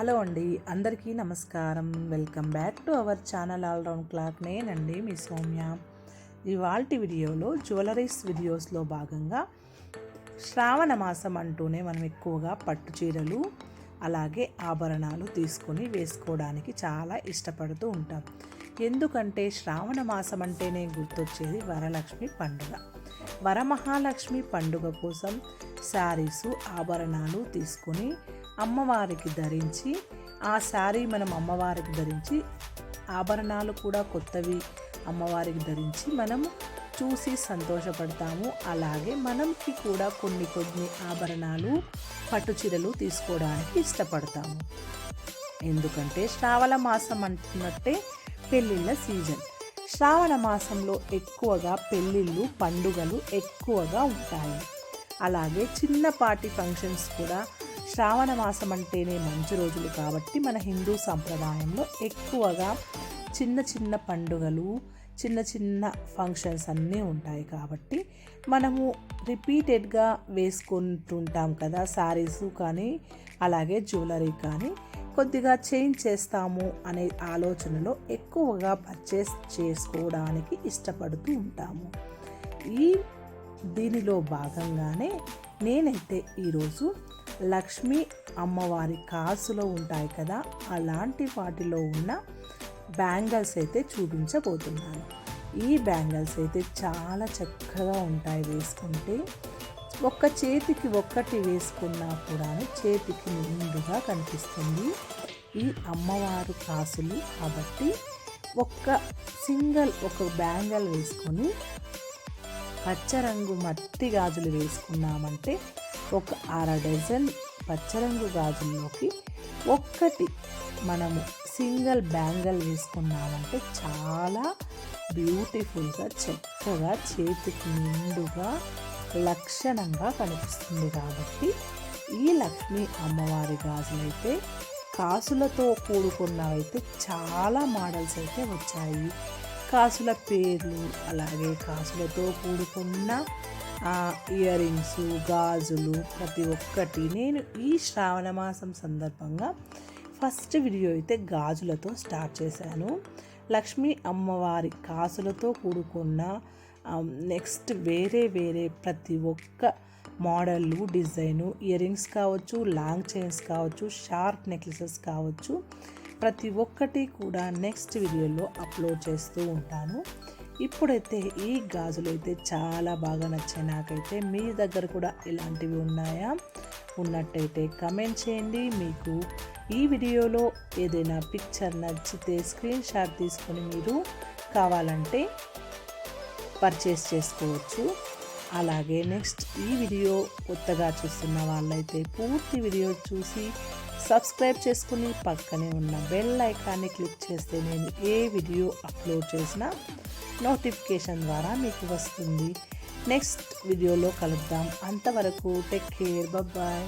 Hello అండి అందరికీ నమస్కారం. Welcome back to our channel all round clock. నేనండి మీ సౌమ్య. ఇవాల్టి వీడియోలో జ్యువెలరీస్ వీడియోస్లో భాగంగా శ్రావణ మాసం అంటూనే మనం ఎక్కువగా పట్టు చీరలు అలాగే ఆభరణాలు తీసుకొని వేసుకోవడానికి చాలా ఇష్టపడుతూ ఉంటాం. ఎందుకంటే శ్రావణ మాసం అంటేనే గుర్తొచ్చేది వరలక్ష్మి పండుగ. వరమహాలక్ష్మి పండుగ కోసం శారీసు ఆభరణాలు తీసుకొని అమ్మవారికి ధరించి ఆ శారీ మనం అమ్మవారికి ధరించి ఆభరణాలు కూడా కొత్తవి అమ్మవారికి ధరించి మనము చూసి సంతోషపడతాము. అలాగే మనకి కూడా కొన్ని కొన్ని ఆభరణాలు పట్టు చీరలు తీసుకోవడానికి ఇష్టపడతాము. ఎందుకంటే శ్రావణ మాసం అంటున్నట్టే పెళ్ళిళ్ళ సీజన్. శ్రావణ మాసంలో ఎక్కువగా పెళ్ళిళ్ళు పండుగలు ఎక్కువగా ఉంటాయి. అలాగే చిన్నపాటి ఫంక్షన్స్ కూడా శ్రావణ మాసం అంటేనే మంచి రోజులు కాబట్టి మన హిందూ సంప్రదాయంలో ఎక్కువగా చిన్న చిన్న పండుగలు చిన్న చిన్న ఫంక్షన్స్ అన్నీ ఉంటాయి కాబట్టి మనము రిపీటెడ్గా వేసుకుంటుంటాం కదా శారీస్ కానీ అలాగే జ్యువెలరీ కానీ. కొద్దిగా చేంజ్ చేస్తాము అనే ఆలోచనలో ఎక్కువగా పర్చేస్ చేసుకోవడానికి ఇష్టపడుతూ ఉంటాము. ఈ దీనిలో భాగంగానే నేనైతే ఈరోజు లక్ష్మీ అమ్మవారి కాసులో ఉంటాయి కదా అలాంటి వాటిలో ఉన్న బ్యాంగిల్స్ అయితే చూపించబోతున్నాను. ఈ బ్యాంగిల్స్ అయితే చాలా చక్కగా ఉంటాయి వేసుకుంటే. ఒక్క చేతికి ఒక్కటి వేసుకున్నా కూడా చేతికి నిండుగా కనిపిస్తుంది. ఈ అమ్మవారు కాసులు కాబట్టి ఒక్క సింగిల్ ఒక బ్యాంగిల్ వేసుకొని పచ్చరంగు మట్టి గాజులు వేసుకున్నామంటే ఒక అర డజన్ పచ్చరంగు గాజుల్లోకి ఒక్కటి మనము సింగిల్ బ్యాంగిల్ వేసుకున్నామంటే చాలా బ్యూటిఫుల్గా చక్కగా చేతికి నిండుగా లక్షణంగా కనిపిస్తుంది కాబట్టి ఈ లక్ష్మీ అమ్మవారి గాజులైతే కాసులతో కూడుకున్నవైతే చాలా మోడల్స్ అయితే వచ్చాయి. కాసుల పేర్లు అలాగే కాసులతో కూడుకున్న ఇయర్ రింగ్స్ గాజులు ప్రతి ఒక్కటి నేను ఈ శ్రావణ మాసం సందర్భంగా ఫస్ట్ వీడియో అయితే గాజులతో స్టార్ట్ చేశాను. లక్ష్మీ అమ్మవారి కాసులతో కూడుకున్న నెక్స్ట్ వేరే వేరే ప్రతి ఒక్క మోడళ్ళు డిజైను ఇయర్ రింగ్స్ కావచ్చు లాంగ్ చైన్స్ కావచ్చు షార్ప్ నెక్లెసెస్ కావచ్చు ప్రతి ఒక్కటి కూడా నెక్స్ట్ వీడియోలో అప్లోడ్ చేస్తూ ఉంటాను. ఇప్పుడైతే ఈ గాజులు అయితే చాలా బాగా నచ్చాయి. నాకైతే మీ దగ్గర కూడా ఇలాంటివి ఉన్నాయా? ఉన్నట్టయితే కమెంట్ చేయండి. మీకు ఈ వీడియోలో ఏదైనా పిక్చర్ నచ్చితే స్క్రీన్ షాట్ తీసుకొని మీరు కావాలంటే పర్చేస్ చేసుకోవచ్చు. అలాగే నెక్స్ట్ ఈ వీడియో కొత్తగా చూస్తున్న వాళ్ళైతే పూర్తి వీడియో చూసి సబ్స్క్రైబ్ చేసుకుని పక్కనే ఉన్న బెల్ ఐకాన్ని క్లిక్ చేస్తే నేను ఏ వీడియో అప్లోడ్ చేసినా నోటిఫికేషన్ ద్వారా మీకు వస్తుంది. నెక్స్ట్ వీడియోలో కలుద్దాం. అంతవరకు టెక్ కేర్. బాయ్